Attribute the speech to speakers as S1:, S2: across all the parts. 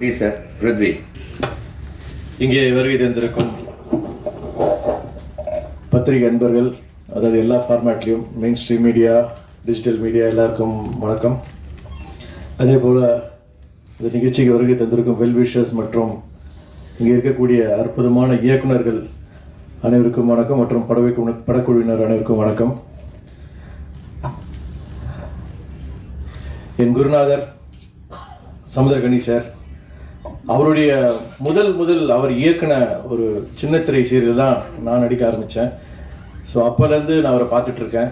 S1: Sir Prithvi
S2: இங்கே வருகை தந்திருக்கும் பத்திரிகை அன்பர்கள் அதாவது எல்லா ஃபார்மேட்லேயும் mainstream media digital media எல்லாருக்கும் வணக்கம். அதே போல் இந்த நிகழ்ச்சிக்கு வருகை தந்திருக்கும் வெல்விஷர்ஸ் மற்றும் இங்கே இருக்கக்கூடிய அற்புதமான இயக்குநர்கள் அனைவருக்கும் வணக்கம் மற்றும் படவை படக்குழுவினர் அனைவருக்கும் வணக்கம். என் குருநாதர் சமுத்திரகணி சார் அவருடைய முதல் முதல் அவர் இயக்குன ஒரு சின்னத்திரை சீரியல் தான் நான் நடிக்க ஆரம்பித்தேன் ஸோ அப்போலேருந்து நான் அவரை பார்த்துட்டு இருக்கேன்.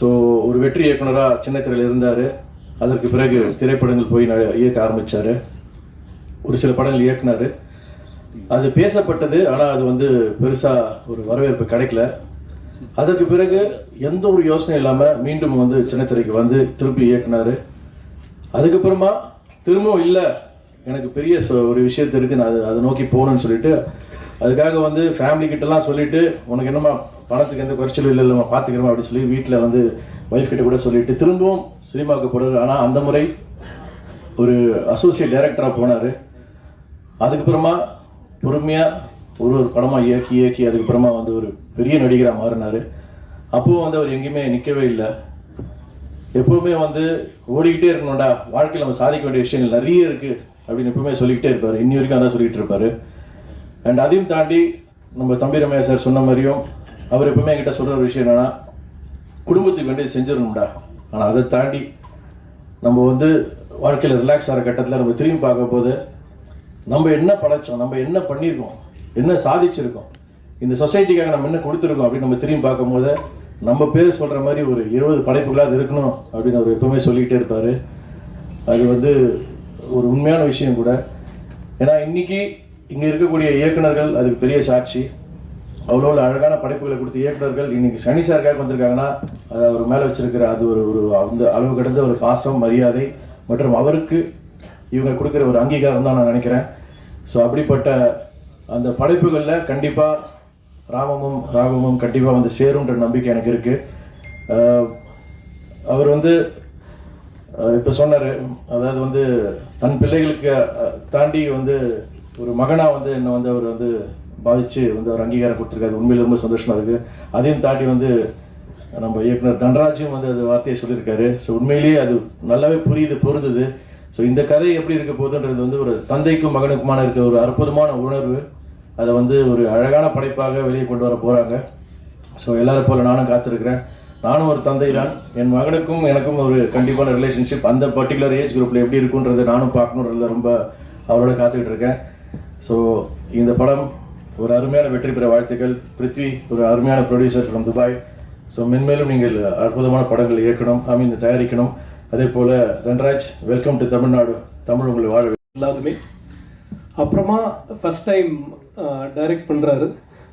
S2: ஸோ ஒரு வெற்றி இயக்குனராக சின்னத்திரையில் இருந்தார். அதற்கு பிறகு திரைப்படங்கள் போய் ந- இயக்க ஆரம்பித்தார் ஒரு சில படங்கள் இயக்குனார். அது பேசப்பட்டது ஆனால் அது வந்து பெருசாக ஒரு வரவேற்பு கிடைக்கல. அதற்கு பிறகு எந்த ஒரு யோசனையும் இல்லாமல் மீண்டும் வந்து சின்னத்திரைக்கு வந்து திருப்பி இயக்குனார். அதுக்கப்புறமா திரும்பவும் இல்லை எனக்கு பெரிய ஒரு விஷயத்து இருக்கு. நான் அது- அதை நோக்கி போகணும்னு சொல்லிட்டு அதுக்காக வந்து ஃபேமிலி கிட்டலாம் சொல்லிட்டு உனக்கு என்னம்மா பணத்துக்கு எந்த குறைச்சலும் இல்லை இல்லை பார்த்துக்கிறோமா அப்படின்னு சொல்லி வீட்டில் வந்து ஒய்ஃப் கிட்ட கூட சொல்லிட்டு திரும்பவும் சினிமாவுக்கு போடுறது ஆனால் அந்த முறை ஒரு அசோசியேட் டைரக்டராக போனார். அதுக்கப்புறமா பொறுமையாக ஒரு ஒரு படமாக இயக்கி இயக்கி அதுக்கப்புறமா வந்து ஒரு பெரிய நடிகராக மாறினார். அப்போவும் வந்து அவர் எங்கேயுமே நிற்கவே இல்லை. எப்பவுமே வந்து ஓடிக்கிட்டே இருக்கணும்டா. வாழ்க்கையில் நம்ம சாதிக்க வேண்டிய விஷயங்கள் நிறைய இருக்குது அப்படின்னு எப்பவுமே சொல்லிக்கிட்டே இருப்பார். இன்னி வரைக்கும் அதான் சொல்லிட்டு இருப்பாரு. அண்ட் அதையும் தாண்டி நம்ம தம்பி ரமையா சார் சொன்ன மாதிரியும் அவர் எப்பவுமே என்கிட்ட சொல்கிற ஒரு விஷயம் என்னன்னா குடும்பத்துக்கு வேண்டியது செஞ்சிடணும்டா. ஆனால் அதை தாண்டி நம்ம வந்து வாழ்க்கையில் ரிலாக்ஸ் ஆகிற கட்டத்தில் நம்ம திரும்பி பார்க்கும்போது நம்ம என்ன படைச்சோம் நம்ம என்ன பண்ணியிருக்கோம் என்ன சாதிச்சிருக்கோம் இந்த சொசைட்டிக்காக நம்ம என்ன கொடுத்துருக்கோம் அப்படின்னு நம்ம திரும்பி பார்க்கும்போது நம்ம பேர் சொல்கிற மாதிரி ஒரு இருபது படைப்புகளாக இருக்கணும் அப்படின்னு அவர் எப்பவுமே சொல்லிக்கிட்டே இருப்பார். அது வந்து ஒரு உண்மையான விஷயம் கூட. ஏன்னா இன்னைக்கு இங்கே இருக்கக்கூடிய இயக்குனர்கள் அதுக்கு பெரிய சாட்சி. அவ்வளோ அழகான படைப்புகளை கொடுத்த இயக்குனர்கள் இன்னைக்கு சனி சாருக்காக வந்திருக்காங்கன்னா அது அவர் மேலே வச்சிருக்கிற அது ஒரு ஒரு அந்த அளவு கடந்த ஒரு பாசம் மரியாதை மற்றும் அவருக்கு இவங்க கொடுக்குற ஒரு அங்கீகாரம் தான் நான் நினைக்கிறேன். ஸோ அப்படிப்பட்ட அந்த படைப்புகளில் கண்டிப்பாக ராமமும் ராகவமும் கண்டிப்பாக வந்து சேரும்ன்ற நம்பிக்கை எனக்கு இருக்குது அவர் வந்து இப்போ சொன்னார் அதாவது வந்து தன் பிள்ளைகளுக்கு தாண்டி வந்து ஒரு மகனாக வந்து என்னை வந்து அவர் வந்து பாதித்து வந்து அவர் அங்கீகாரம் கொடுத்துருக்காரு. உண்மையில் ரொம்ப சந்தோஷமாக இருக்குது அதையும் தாண்டி வந்து நம்ம இயக்குனர் தன்ராஜும் வந்து அது வார்த்தையை சொல்லியிருக்காரு. ஸோ உண்மையிலேயே அது நல்லாவே புரியுது பொருந்துது. ஸோ இந்த கதை எப்படி இருக்க போகுதுன்றது வந்து ஒரு தந்தைக்கும் மகனுக்குமான இருக்க ஒரு அற்புதமான உணர்வு. அதை வந்து ஒரு அழகான படைப்பாக வெளியே கொண்டு வர போகிறாங்க ஸோ எல்லாரும் போல நானும் காத்திருக்கிறேன். நானும் ஒரு தந்தை தான் என் மகனுக்கும் எனக்கும் ஒரு கண்டிப்பான ரிலேஷன்ஷிப் அந்த பர்டிகுலர் ஏஜ் குரூப்பில் எப்படி இருக்குன்றது நானும் பார்க்கணுன்றதுல ரொம்ப அவரோட காத்துக்கிட்டு இருக்கேன். ஸோ இந்த படம் ஒரு அருமையான வெற்றி பெற வாழ்த்துக்கள். பிருத்வி ஒரு அருமையான ப்ரொடியூசர் ஃப்ரம் துபாய் ஸோ மென்மேலும் நீங்கள் அற்புதமான படங்கள் இயக்கணும் ஐ மீன் தயாரிக்கணும். அதே போல் ரன்ராஜ் வெல்கம் டு தமிழ்நாடு. தமிழ் உங்களை வாழ
S3: எல்லாருமே. அப்புறமா ஃபர்ஸ்ட் டைம் டைரக்ட் பண்ணுறாரு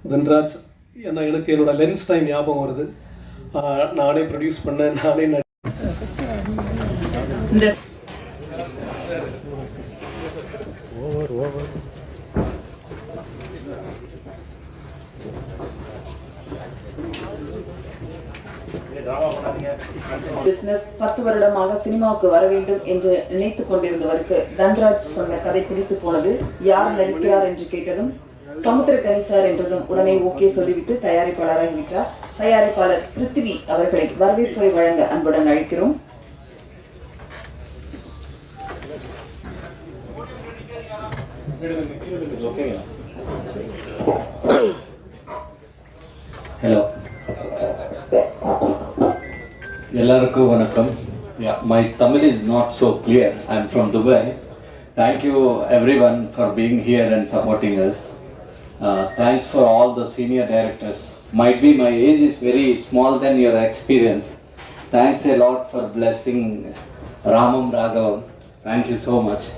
S3: தன்ராஜ் ஏன்னா எனக்கு என்னோட லென்ஸ் டைம் ஞாபகம் வருது. நானே ப்ரொடியூஸ் பண்ணேன் நானே நடி-
S4: இந்த பிசினஸ் பத்து வருடமாக சினிமாவுக்கு வர வேண்டும் என்று நினைத்துக் கொண்டிருந்தவருக்கு தன்ராஜ் சொன்ன கதை பிடித்து போனது யார் நடிக்கிறார் என்று கேட்டதும் சமுத்திரக்கனி சார் என்றதும் உடனே ஓகே சொல்லிவிட்டு தயாரிப்பாளராகிவிட்டார் தயாரிப்பாளர் பிருத்திவி அவர்களை வரவேற்புரை வழங்க அன்புடன் அழைக்கிறோம்.
S5: ஹலோ எல்லாருக்கும் வணக்கம். My Tamil is not not clear I am from Dubai thank you everyone for being here and supporting us Uh, thanks for all the senior directors. Might be my age is very small than your experience. Thanks a lot for blessing Ramam Raghavan. Thank you so much.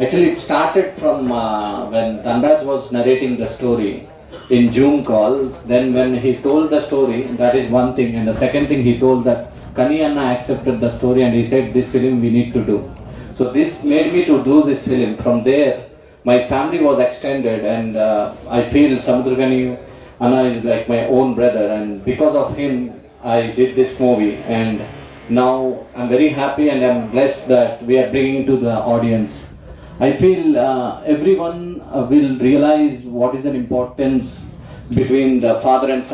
S5: Actually, it started from uh, when Dhanraj was narrating the story in Zoom call. Then when he told the story, that is one thing. And the second thing he told that Kani Anna accepted the story and he said this film we need to do. So this made me to do this film. From there, my family was extended and uh, I feel Samudragani Anna is like my own brother and because of him I did this movie and now I'm very happy and I'm blessed that we are bringing to the audience I feel uh, everyone uh, will realize what is the importance between the father and son.